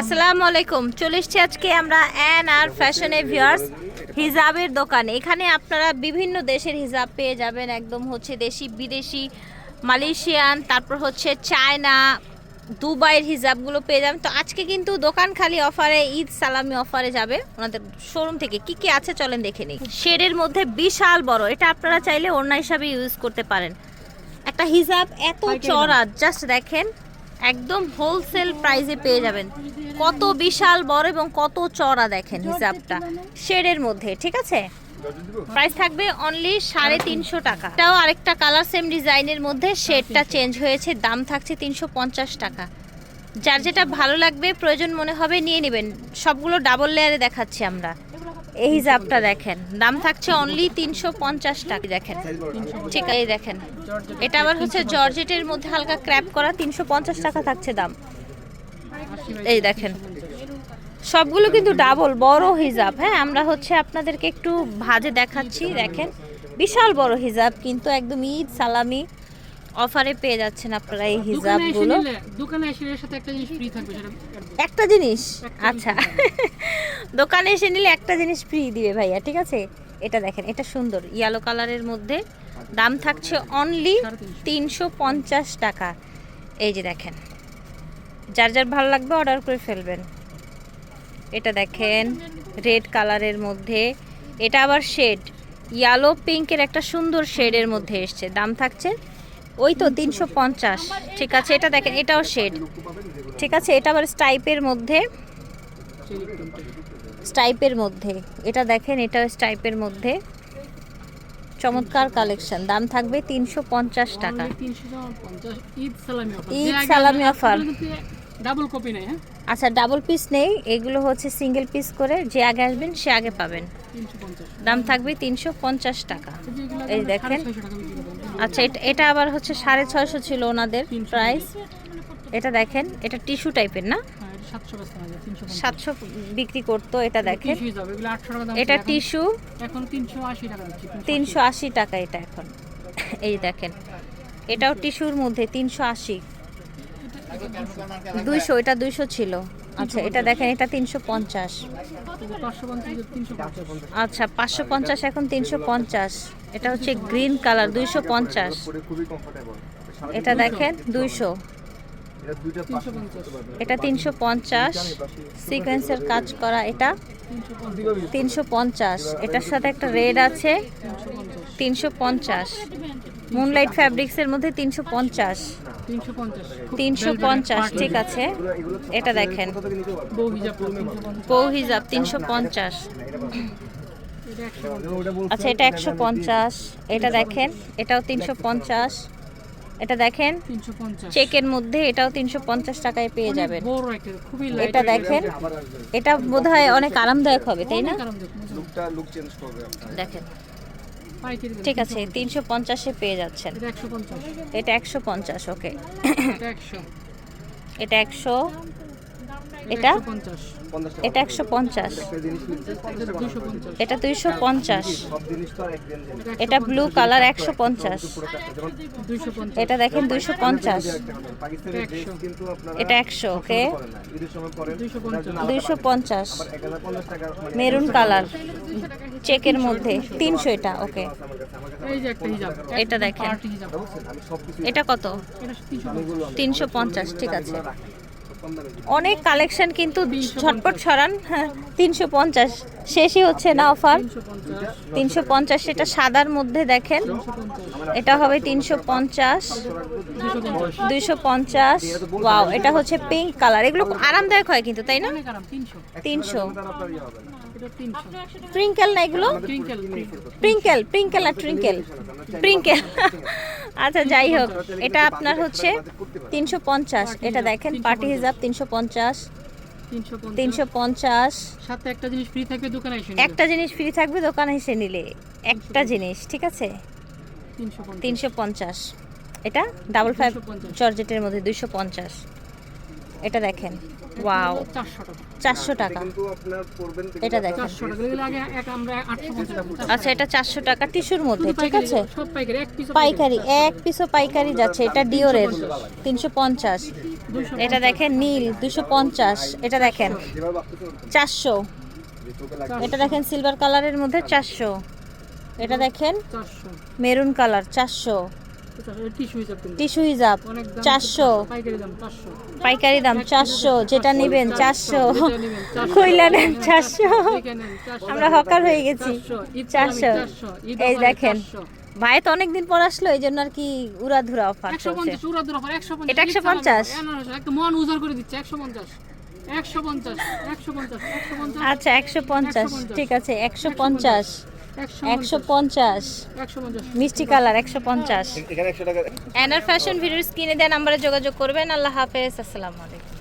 আসসালামু আলাইকুম চলে এসছি আজকে আমরা অ্যান আর ফ্যাশনে ভিউয়ার্স হিজাবের দোকান। এখানে আপনারা বিভিন্ন দেশের হিজাব পেয়ে যাবেন। একদম হচ্ছে দেশি বিদেশি মালয়েশিয়ান তারপর হচ্ছে চায়না দুবাইয়ের হিজাবগুলো পেয়ে যাবেন। তো আজকে কিন্তু দোকান খালি অফারে ঈদ সালামি অফারে যাবে ওনাদের শোরুম থেকে। কি কি আছে চলেন দেখে নিই। শেডের মধ্যে বিশাল বড়। এটা আপনারা চাইলে অন্য হিসাবে ইউজ করতে পারেন। একটা হিজাব এত চড়া জাস্ট দেখেন। একদম হোলসেল প্রাইসে পেয়ে যাবেন। কত বিশাল বড় এবং কত চড়া দেখেন হিসাবটা। শেডের মধ্যে, ঠিক আছে? প্রাইস থাকবে অনলি সাড়ে তিনশো টাকা। এটাও আরেকটা কালার সেম ডিজাইনের মধ্যে শেডটা চেঞ্জ হয়েছে, দাম থাকছে তিনশো পঞ্চাশ টাকা। যার যেটা ভালো লাগবে, প্রয়োজন মনে হবে, নিয়ে নেবেন। সবগুলো ডাবল লেয়ারে দেখাচ্ছি আমরা। এই হিসাবটা দেখেন। দাম থাকছে অনলি তিনশো পঞ্চাশ টাকা। দেখেন। ঠিক এই দেখেন। এটা আবার হচ্ছে জর্জেটের মধ্যে হালকা ক্র্যাপ করা তিনশো পঞ্চাশ টাকা থাকছে দাম। এই দেখেন। সবগুলো কিন্তু ডাবল বড় হিজাব। হ্যাঁ আমরা হচ্ছে আপনাদেরকে একটু ভাজে দেখাচ্ছি। দেখেন বিশাল বড় হিজাব কিন্তু একদম ঈদ সালামি অফারে পেয়ে যাচ্ছেন আপনারা এই হিজাবগুলো। দোকানে এসে সাথে একটা জিনিস ফ্রি থাকবে একটা জিনিস? আচ্ছা। দোকানে এসে নিলে একটা জিনিস ফ্রি দিবে ভাইয়া, ঠিক আছে? এটা দেখেন, এটা সুন্দর ইয়েলো কালারের মধ্যে। দাম থাকছে অনলি তিনশো পঞ্চাশ টাকা। এই যে দেখেন, যার যার ভালো লাগবে অর্ডার করে ফেলবেন। এটা দেখেন রেড কালারের মধ্যে। এটা আবার শেড ইয়ালো পিঙ্কের একটা সুন্দর শেডের মধ্যে এসছে। দাম থাকছে ওই তো তিনশো পঞ্চাশ। ঠিক আছে, এটা দেখেন, এটাও শেড ঠিক আছে, এটা আবার স্টাইপের মধ্যে। স্টাইপের মধ্যে। এটা দেখেন এটা স্টাইপের মধ্যে। চমৎকার কালেকশন। দাম থাকবে তিনশো পঞ্চাশ টাকা। ঈদ সালামি অফার। ডাবল কপি নেই হ্যাঁ? আচ্ছা ডাবল পিস নেই। এগুলো হচ্ছে সিঙ্গেল পিস করে যে আগে আসবেন সে আগে পাবেন। দাম থাকবে তিনশো পঞ্চাশ টাকা। এই দেখেন। আচ্ছা এটা আবার হচ্ছে সাড়ে ছয়শো ছিল ওনাদের প্রাইস এটা দেখেন এটা টিস্যু টাইপের না? হ্যাঁ। সাতশো বিক্রি করতো এটা দেখেন। টিস্যু যাবে এগুলো আটশো টাকা দাম এটা টিস্যু। এখন তিনশো আশি টাকা এটা এখন। এই দেখেন। এটাও টিস্যুর মধ্যে তিনশো আশি। দুইশো এটা দুইশো ছিল। আচ্ছা এটা দেখেন এটা তিনশো পঞ্চাশ। আচ্ছা পাঁচশো পঞ্চাশ এখন তিনশো পঞ্চাশ। এটা হচ্ছে গ্রিন কালার দুইশো পঞ্চাশ। এটা দেখেন দুইশো। এটা তিনশো পঞ্চাশ। সিকোয়েন্সের কাজ করা এটা। তিনশো পঞ্চাশ। এটার সাথে একটা রেড আছে। তিনশো পঞ্চাশ। মুনলাইট ফ্যাব্রিক্সের মধ্যে তিনশো পঞ্চাশ। তিনশো পঞ্চাশ। ঠিক আছে। এটা দেখেন। বউ হিজাব তিনশো পঞ্চাশ। বলছি আচ্ছা এটা একশো পঞ্চাশ। এটা দেখেন এটাও তিনশো পঞ্চাশ। এটা দেখেন চেকের মধ্যে এটাও তিনশো পঞ্চাশ টাকায় পেয়ে যাবেন। এটা দেখেন এটা বোধ হয় অনেক আরামদায়ক হবে তাই না? লুকটা লুক চেঞ্জ করবে আপনার। দেখেন। ঠিক আছে তিনশো পঞ্চাশে। পেয়ে যাচ্ছেন। এটা একশো পঞ্চাশ। ওকে। এটা একশো। এটা? এটা একশো পঞ্চাশ। এটা দুইশো পঞ্চাশ। এটা ব্লু কালার একশো পঞ্চাশ। এটা দেখেন দুইশো পঞ্চাশ। এটা একশো ওকে? দুইশো পঞ্চাশ। মেরুন কালার চেকের মধ্যে। তিনশো এটা ওকে? এটা দেখেন। এটা কত? তিনশো পঞ্চাশ ঠিক আছে। অনেক কালেকশন কিন্তু ঝটপট ছড়ান। তিনশো পঞ্চাশ, শেষই হচ্ছে না অফার। তিনশো পঞ্চাশ, সেটা সাদার মধ্যে দেখেন। এটা হবে তিনশো পঞ্চাশ। দুইশো পঞ্চাশ, ওয়াও, এটা হচ্ছে পিঙ্ক কালার। এগুলো আরামদায়ক হয় কিন্তু, তাই না? তিনশো। হবে না। এগুলো? টুইঙ্কেল প্রিঙ্কেল প্রিঙ্কেল আর ট্রিঙ্কেল প্রিঙ্কেল আচ্ছা যাই হোক এটা আপনার হচ্ছে তিনশো পঞ্চাশ। এটা দেখেন পার্টি হিসাব তিনশো পঞ্চাশ। তিনশো পঞ্চাশ। সাথে একটা জিনিস ফ্রি থাকবে দোকানে এসে একটা জিনিস ফ্রি থাকবে দোকানে এসে নিলে। একটা জিনিস ঠিক আছে? তিনশো পঞ্চাশ। এটা ডাবল ফাইভ 250 জর্জেটের মধ্যে দুইশো পঞ্চাশ। এটা দেখেন। ওয়াও চারশো টাকা। চারশো টাকা। কিন্তু আপনার পড়বেন এটা দেখেন। চারশো টাকা। এগুলো আগে এক আমরা আটশো পঞ্চাশ টাকা আচ্ছা এটা চারশো টাকা টিস্যুর মধ্যে ঠিক আছে? সব পাইকারি এক পিস পাইকারি। এক পিসও পাইকারি যাচ্ছে। এটা ডিওরের তিনশো পঞ্চাশ। দুশো এটা দেখেন নীল দুশো পঞ্চাশ। এটা দেখেন যেভাবে বাঁচতেছে ওরকম। চারশো। যে চোখে লাগে এটা দেখেন সিলভার কালারের মধ্যে চারশো। এটা দেখেন মেরুন কালার চারশো। টিস্যু হিজাব চারশো। পাইকারি দাম চারশো। যেটা নেবেন চারশো কইলা নেন চারশো। আমরা হকার হয়ে গেছি। চারশো, এই দেখেন। ভাই তো অনেকদিন পর আসলো এই জন্য আর কি উড়াধুরা অফার এটা একশো পঞ্চাশ? মন উজাড় করে দিচ্ছে একশো পঞ্চাশ আচ্ছা একশো পঞ্চাশ ঠিক আছে একশো পঞ্চাশ। একশো পঞ্চাশ। মিষ্টি কালার একশো পঞ্চাশ। অ্যানার ফ্যাশন ভিডিওর স্ক্রিনে দেওয়া নাম্বারে যোগাযোগ করবেন। আল্লাহ হাফেজ। আসসালামু আলাইকুম।